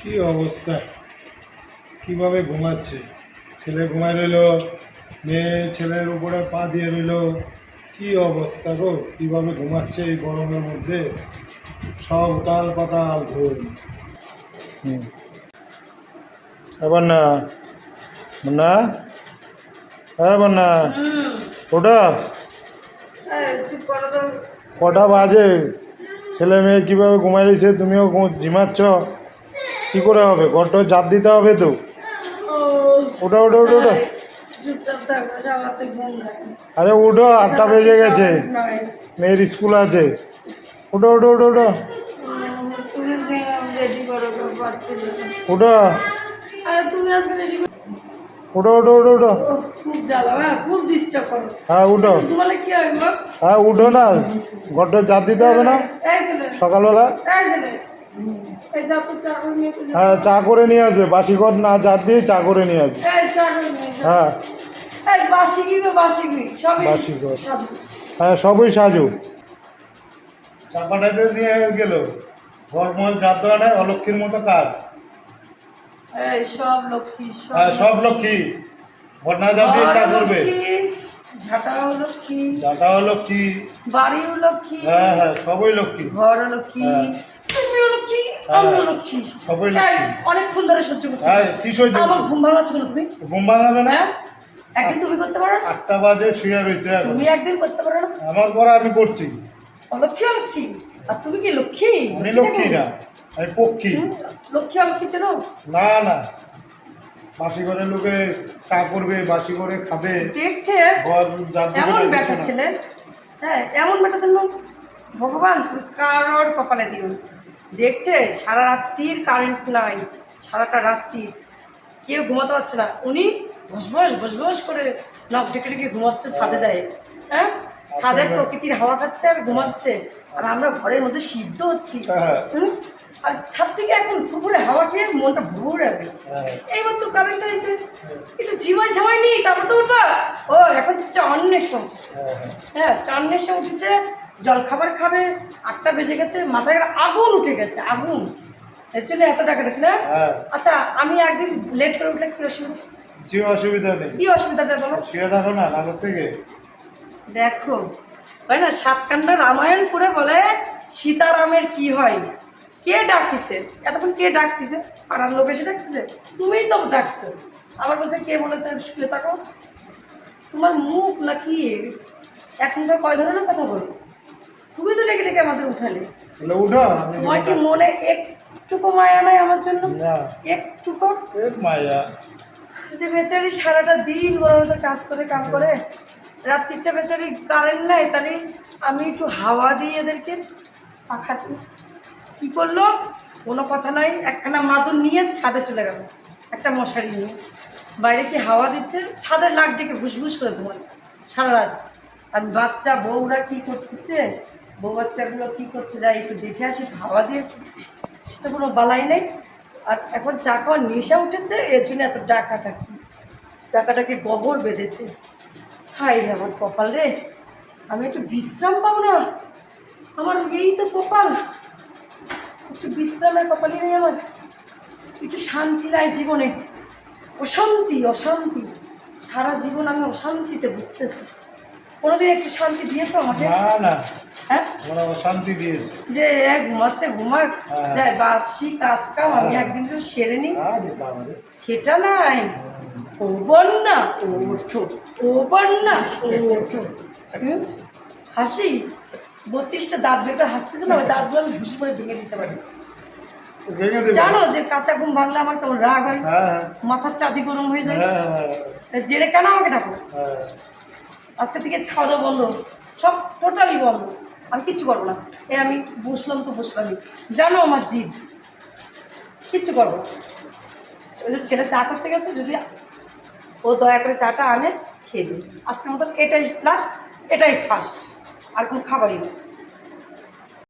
কি অবস্থা? কীভাবে ঘুমাচ্ছে? ছেলে ঘুমায় রইল মেয়ে ছেলের উপরে পা দিয়ে রইল। কি অবস্থা গো? কীভাবে ঘুমাচ্ছে এই গরমের মধ্যে? সব তাল পাতা ঘুম হুম। এবার না। না এবার না ওটা কটা বাজে? ছেলে মেয়ে কীভাবে ঘুমাই রয়েছে? তুমিও ঝিমাচ্ছ? কী করে হবে? ঘরটা জাপ দিতে হবে তো। ওটা ওটা ওটা ওটা। নাই আরে উঠো আটটা বেজে গেছে। মেয়ের স্কুল আছে। ওটা ওটা ওটা ওটা ওটা ওটা ওটা ওটা ওটা হ্যাঁ করো। হ্যাঁ উঠো হ্যাঁ উঠো না। ঘরটা জাপ দিতে হবে না। সকালবেলা। হ্যাঁ চা করে নিয়ে আসবে। বাসি ঘর না জাপ দিয়ে চা করে নিয়ে আসবে। এই চা করে নিয়ে যা। হ্যাঁ। বাসি। হ্যাঁ সবই সাজু। চাপাটাতে নিয়ে গেল। ঘর মল জাপ দেওয়া নাই অলক্ষীর মতো কাজ। সব লক্ষ্মী সব হ্যাঁ সব লক্ষ্মী। ঘটনা জাপ দিয়ে চা করবে। লক্ষ্মী, ঝাঁটাও লক্ষ্মী। যাটাও লক্ষ্মী। বাড়িও লক্ষ্মী। হ্যাঁ হ্যাঁ সবই লক্ষ্মী। ঘর লক্ষ্মী। লক্ষ্মী সবই লক্ষ্মী অনেকক্ষণ ধরে সহ্য করতে কি সহ্য আমার ঘুম ভাঙাচ্ছ না তুমি? ঘুম ভাঙাবে না। হ্যাঁ? একদিন তুমি করতে পারো না? আটটা বাজে শুয়ে রয়েছে এখন তুমি একদিন করতে পারো না? আমার আমি করছি। আর তুমি কি লক্ষ্মী? আমি লক্ষ্মী না আমি পক্ষী। লক্ষ্মী অলক্ষ্মী চেনো? না না। বাসি ঘরে লোকে চা করবে বাসি করে খাবে। দেখছে ঘর এমন বেটা ছেলে। হ্যাঁ এমন বেটা জন্য ভগবান তুমি কারোর কপালে দিও। দেখছে সারা রাত্রির কারেন্ট নাই সারাটা রাত্রির কেউ ঘুমাতে পারছে না। উনি বসবস বসবস করে নখ ডেকে ডেকে ঘুমাচ্ছে ছাদে যায়। হ্যাঁ? ছাদের প্রকৃতির হাওয়া খাচ্ছে আর ঘুমাচ্ছে। আর আমরা ঘরের মধ্যে সিদ্ধ হচ্ছি। হ্যাঁ। হুম? আর ছাদ থেকে এখন পুকুরে হাওয়া খেয়ে মনটা ভরে গেছে। এইবার তো কারেন্ট আইছে। একটু ঝিমাই ঝামাই নি তারপর তো উঠবা? ও এখন চান্নের সময় উঠেছে। হ্যাঁ, হ্যাঁ। হ্যাঁ চান্নের সময় উঠেছে জল খাবার খাবে আটটা বেজে গেছে মাথায় একটা আগুন উঠে গেছে আগুন। এর জন্য এত টাকা রাখি না হ্যাঁ। আচ্ছা আমি একদিন লেট করে উঠলে কি অসুবিধা? কিছু অসুবিধা নেই। কি অসুবিধাটা বলো? শুয়ে থাকো না নাগর থেকে দেখো হয় না সাতকান্ডা রামায়ণ করে বলে সীতারামের কি হয়? কে ডাকিছে এতক্ষণ কে ডাকতেছে? পাড়ার লোক এসে ডাকতেছে? তুমিই তো ডাকছো। আবার বলছে কে বলেছে? শুয়ে থাকো। তোমার মুখ নাকি এখনকার কয় ধরনের কথা বলো? তুমি তো ডেকে ডেকে আমাদের উঠালে। তোমার কি মনে একটুকু মায়া নাই আমার জন্য। একটুকু? মায়া। যে বেচারি সারাটা দিন গরমে কাজ করে কাম করে রাত্রিটা বেচারি কারেন্ট নাই তাহলে আমি একটু হাওয়া দিই এদেরকে পাখা দিই। কী করল? কোনো কথা নাই, একখানা মাদুর নিয়ে ছাদে চলে গেল, একটা মশারি নিয়ে। বাইরে কি হাওয়া দিচ্ছে? ছাদের লাগ ডেকে ভুসভুস করে ঘুমায় সারা রাত। আর বাচ্চা, বউরা কি করতেছে? বউ বাচ্চাগুলো কী করছে যাই একটু দেখে আসি হাওয়া দিয়ে সেটা কোনো বালাই নেই। আর এখন চা খাওয়ার নেশা উঠেছে, এর জন্য এত ডাকাটাকি ডাকাটাকি গবর বেঁধেছে। হাই রে আমার কপাল রে, আমি একটু বিশ্রাম পাবো না। আমার এই তো কপাল। একটু বিশ্রামের কপালই নেই আমার। একটু শান্তি নাই জীবনে। অশান্তি অশান্তি। সারা জীবন আমি অশান্তিতে ভুগতেছি। কোনোদিন একটু শান্তি দিয়েছ আমাকে? না না। হ্যাঁ? আমরা অশান্তি দিয়েছে। যে এ ঘুমাচ্ছে ঘুমাক। হ্যাঁ। যায় বাসি কাজ কাম আমি হ্যাঁ। একদিন একটু সেরে নিই। সেটা নাই। ও বন্যা ওঠো। ও বন্যা ওঠো। হাসি? বত্রিশটা দাঁত বেটা হাসতেছে না ওই দাঁতগুলো আমি ঘুষি করে ভেঙে দিতে পারি। জানো যে কাঁচা ঘুম ভাঙলে আমার কেমন রাগ হয়? হ্যাঁ মাথার চাঁদি গরম হয়ে যায় হ্যাঁ হ্যাঁ, জেরে কেন আমাকে ডাকো? হ্যাঁ। আজকে থেকে খাওয়া দাওয়া বন্ধ। সব টোটালি বন্ধ। আমি কিচ্ছু করব না। এ আমি বসলাম তো বসলামই। জানো আমার জিদ। কিচ্ছু করব না। ওই যে ছেলে চা করতে গেছে যদি ও দয়া করে চাটা আনে খেয়ে নিই। আজকের মতন এটাই লাস্ট এটাই ফার্স্ট আর কোনো খাবারই না।